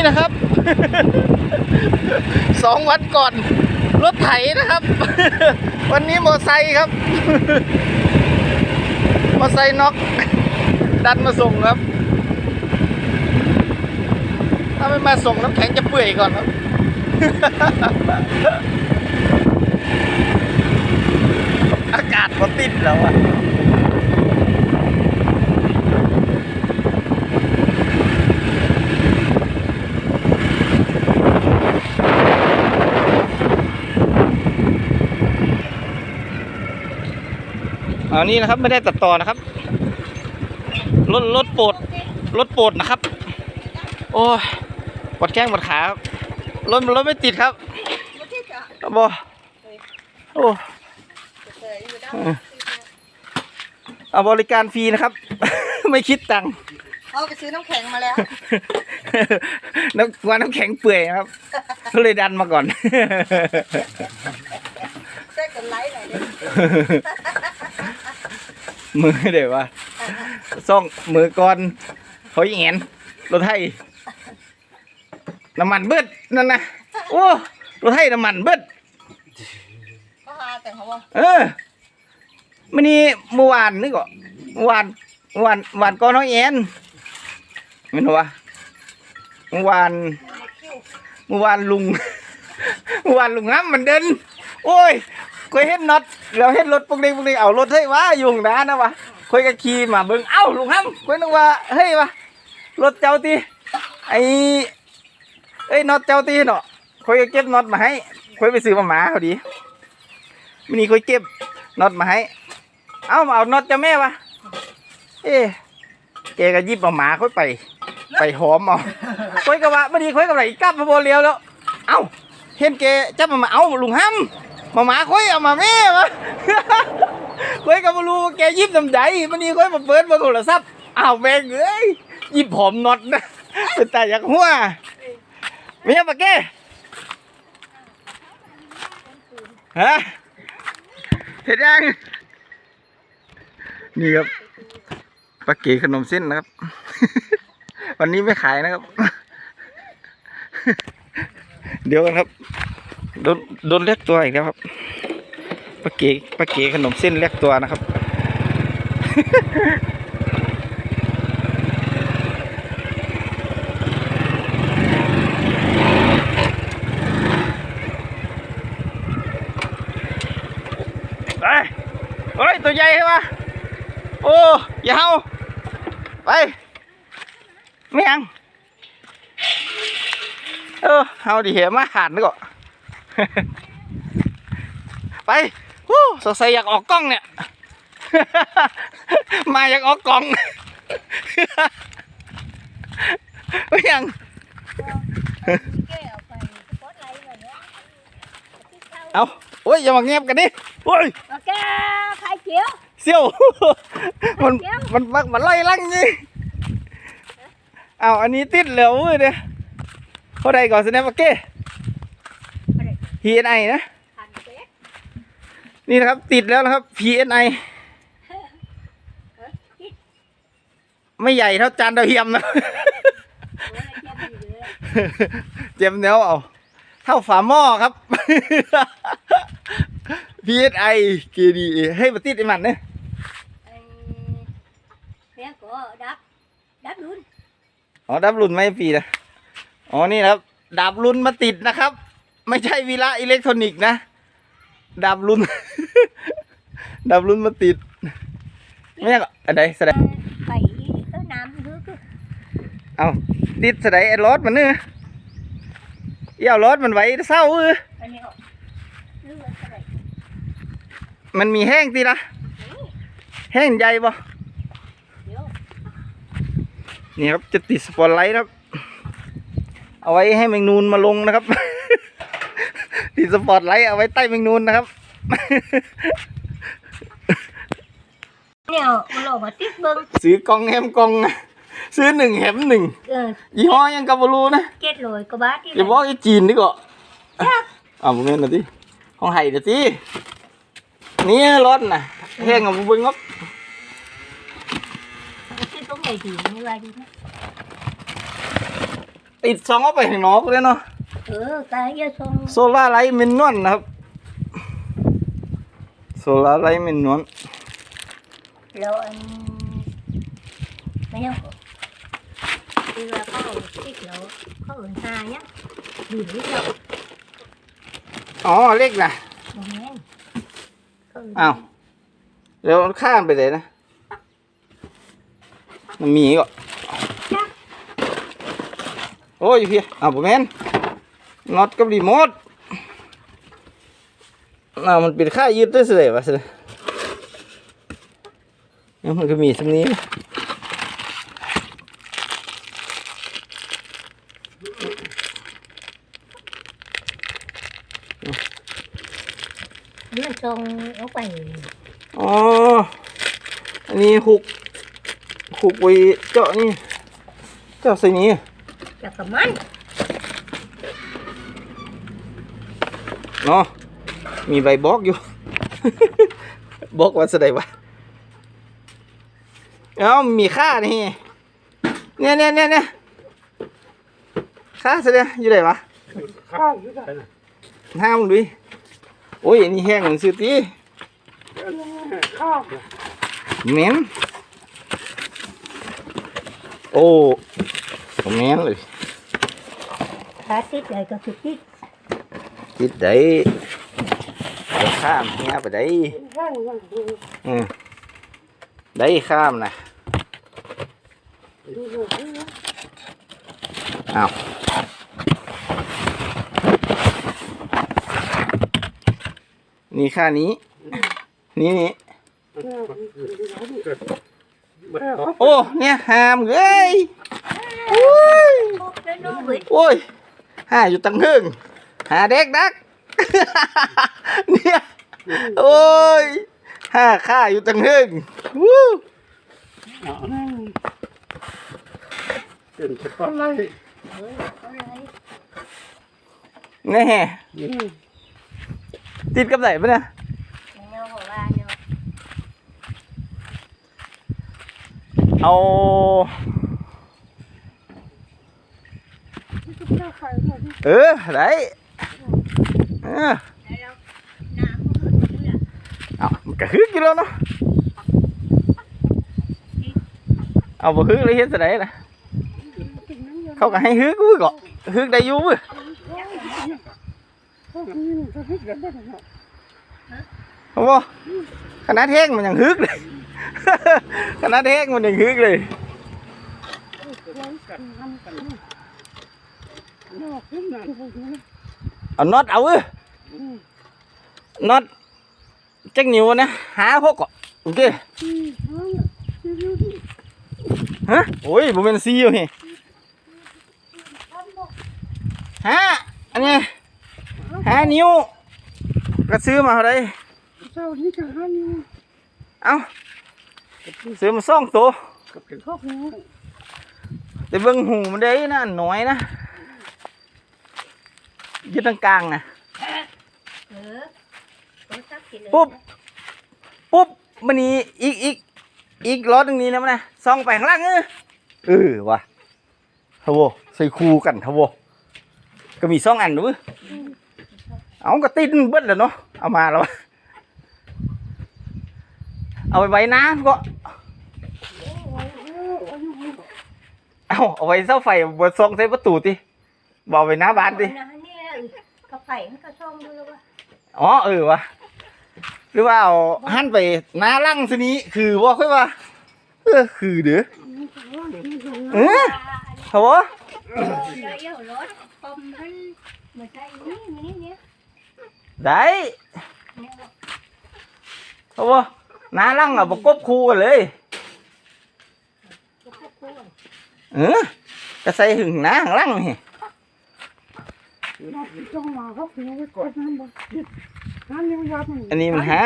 นี่นะครับ สองวันก่อน รถไถนะครับ วันนี้มอไซค์ครับ มอไซค์น็อก ดันมาส่งครับ ถ้าไม่มาส่งน้ำแข็งจะเปื่อยก่อนครับอากาศมันติดแล้วอะ อานี่นะครับไม่ได้ตัดต่อนะครับรถรถโปรดรถโปรดนะครับ โอ้ยปวดแข้งปวดขาครับรถรถไม่ติดครับบอโอ้เออเอาบริการฟรีนะครับ ไม่คิดตังค์เอาไปซื้อน้ำแข็งมาแล้วน้ำวันน้ำแข็งเปื่อยนะครับ ก็เลยดันมาก่อนแจ้กันไลค์หน่อยดิ มือเดี๋ยวว่าซ่องมือก่อนเขาแงนรถไทยน้ำมันเบิดนั่นนะโอ้รถไทยน้ำมันเบิดก็หาแต่เขาว่าเออมันนี่เมื่อวานนี่ก็เมื่อวานเมื่อวานเมื่อวานก็น้องแอนไม่รู้ว่าเมื่อวานคิวเมื่อวานลุงเมื่อวานลุงห้ำมันเดิน โอ้ยเคยเห็นน็อต เราเห็นรถพวกนี้พวกนี้เอารถเฮ้ยวะอยู่ข้างน้านะวะเคยก็ขี่มาเบิ่งเอ้าลุงห้ำเคยนึกว่าเฮ้ยวะรถเจ้าตีไอ้เอ้ยน็อตเจ้าตีเนาะเคยก็เก็บน็อตมาให้เคยไปซื้อมาหมาเขาดีมินี่เคยเก็บน็อตมาให้เอ้ามาเอาน็อตเจ้าแม่วะเอ๊ะแกก็ยิบเอาหมาค่อยไป ไปหอมเอาคุยกับว่าไม่ดีคุยกับไหนกลับมาโบเลียวแล้ว เอ้าเห็นแกจับมามาเอาลุงห้ำ มาหมาคุยเอามาแม่มาคุยกับมาลูแกยิบทำใจมันนี่คุยมาเปิดมาโทรศัพท์อ้าวแม่งเอ้ยยิบผมน็อตนะเป็นตาอยากหัวไม่ใช่ปะแกฮะเห็นยังนี่ครับปลาเก๋ขนมเส้นนะครับ วันนี้ไม่ขายนะครับ เดี๋ยวกันครับ โดนโดนเรียกตัวอีกแล้วครับปลาเก๋ปลาเก๋ขนมเส้นเรียกตัวนะครับ ไปเฮ้ย ตัวใหญ่ใช่ปะโอ้ยาวไปไม่ยัง เออเอาดิเหมาขาดนึกอะ ไปวู้สงสัยอยากออกกล้องเนี่ย มาอยากออกกล้อง ไม่ยังแกเอาไปสปอตไลท์เลยเนี่ยเอาโอ้ยอย่ามาเงียบกันดิโอ้ยโอเคไข่เขียวเสี่ยว มันมันมันมันไล่ลังยี่เอาอันนี้ติดแล้วเว้ยเด้เท่าไรก่อนสินะปักเก้ฮีเอ็ นไอนะ พันเซ็ตนี่นะครับ ติดแล้วนะครับ PNI ไม่ใหญ่เท่าจานดาวเทียมนะเจียมเนี้ยวเอาเท่าฝาหม้อครับ PSI KDA ให้มาติดไอ้มันเนี่ยเนี่ยก็ดับ ดับลุ้นอ๋อดับรุ่นไม่ปีนะอ๋อนี่นะครับดับรุ่นมาติดนะครับ ไม่ใช่วีระอิเล็กทรอนิกส์นะดับรุ่น ดับรุ่นมาติดไม่ใช่ก็อันใดแสดงไปเออน้ำลึกเอาติดแสดงไอ้รถมันเนื้อเอี่ยวรถมันไว้เศร้าเอออันนี้ก็ลึกอะไรมันมีแห้งตีละแห้งใหญ่บ่เดี๋ยวนี่ครับจะติดสปอตไลท์ครับ เอาไว้ให้แมงนูนมาลงนะครับ ติดสปอตไลท์เอาไว้ใต้แมงนูนนะครับเนี่ยมันหลอกมาติดเบิ้งซื้อกล่องแฮมกล่องนะซื้อหนึ่งแฮมหนึ่งเออยี่ห้อยังกับบรูนะเจ็ดร้อยกว่าบาทที่อย่าบอกไอ้จีนนี่ก็อ้าวมึงเงินหน่อยดิของไห้เดี๋ยวสินี่รถน่ะแห้งกับบึงครับที่ตรงไหนดีไม่ว่าดีนะติดซองเอาไปข้างนอกเลยเนาะ เออตายเยอะทรงโซลาร์ไลท์มินนวลนะครับ โซลาร์ไลท์มินนวลแล้วอันไม่ยังคือว่าเขาติดแล้วเขาเอื่นหาเนี่ยดีหรือเปล่าอ๋อเล็กนะโมเมนเขาเนอ้าวแล้วข้ามไปเลยนะ มันมีอีก็โอ้ยพี่อ้าวผมแมน น็อตกับรีโมทอ้าวมันเป็นค่ายืดด้วยสิเลยวะสิแล้วมันก็มีตรงนี้มันทรงเอาไป อ๋อ อันนี้หุกหุกไว้เจาะนี่ เจาะใส่นี้แล้วก็มัน เนาะมีใบบล็อกอยู่บล็อกว่าสดวะเอ้ามีค่านี่เนี่ยเนี่ยเนี่ยเนี่ยค่าแสดงอยู่ไหนวะข้าวอยู่ได้นะห้ามงดูดิโอ้ยอันนี้แห้งเหมือนซื้อตีข้าวเหม็นโอ้เหม็นเลยขาติดเลยก็คือติด ติดได้ข้ามเนี้ยไปได้อืมได้ข้ามนะดูดูดูอ้านี่ค่านี้ นี่นี่โอ้ เนี่ยหามเอ้ย โอ้ยพบแล้วน้องเว้ยโอ้ยหาอยู่ตั้งหึง หาเด็กดัก เนี่ย โอ้ยหาค่าอยู่ตั้งหึงวู้เอานั่งเป็นสปอตไลท์เฮ้ยเอาเลยแน่อืมติดกับไหนปะเนี่ยเนาะบอกว่าเนาะเอาเออ ได้ ก็ถึงละเอามันก็ฮึกอยู่แล้วเนาะเอาบ่ฮึกเลยเฮ็ดซะได้ล่ะเขาก็ให้ฮึกกูก็ฮึกได้อยู่เว้ยพวกนี้มันจะพิจารณาเนาะเอาบ่ขนาดแห้งมันยังฮึกเลยขนาดแห้งมันยังฮึกเลยร้อยกันทำกันนี่นอกขึ้นนานพวกนี้เอาน็อตเอาเว้ยอืม น็อตจักนิ้วนะหาพวกก็โอเคอืมเอาล่ะดูดูดูฮะโอ้ยบ่แม่นซีอยู่นี่ฮะอันนี้หานิ้วก็ซื้อมาเท่าไดเจ้านี่ก็หันเอ้าซื้อมาสองตัวแต่เบิ่งหูมันได้นะน้อยนะยืดตรงกลางนะ เออรศัพท์กินเลยปุ๊บ ปุ๊บมันนี้อีกอีกอีกล้อตรงนี้นะมันนะส่องไปข้างล่างเออเออว่ะทวใส่คู่กันทวก็มีสองอันด้วยเอาก็ติดเบิ้ลแล้วเนาะเอามาแล้วเอาไปไว้นะก็เอาเอาไว้เสาไฟบนซองใส่ประตูติบอกไว้หน้าบ้านติ นะนี่ก็ไฟมันก็ช่องดูแล้วว่า อ๋อเออวะหรือว่าเอาหันไปหน้าลั่งสนี้คือว่าค่อยว่าเออคือเด้อเออเหรอเดี๋ยวเดี๋ยวรถคอมมันมาใช่นี่นี่นี่ได้เนี่ยเหรอหน้าลั่งอะประกบคู่กันเลยเออก็ใส่หึงหน้าข้างล่างนี่ นอกจากมาครอบครัวไว้ก่อนนะบ่หันนิ้วยับอันนี้มันหา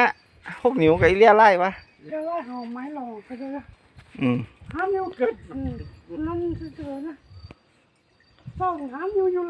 หกนิ้วกับอีเลียไล่ปะเดี๋ยวว่าเอาไม้หลอกไปเลยนะอืมหันนิ้วเกิดอืมนั่นคือเจอนะต้องหันนิ้วอยู่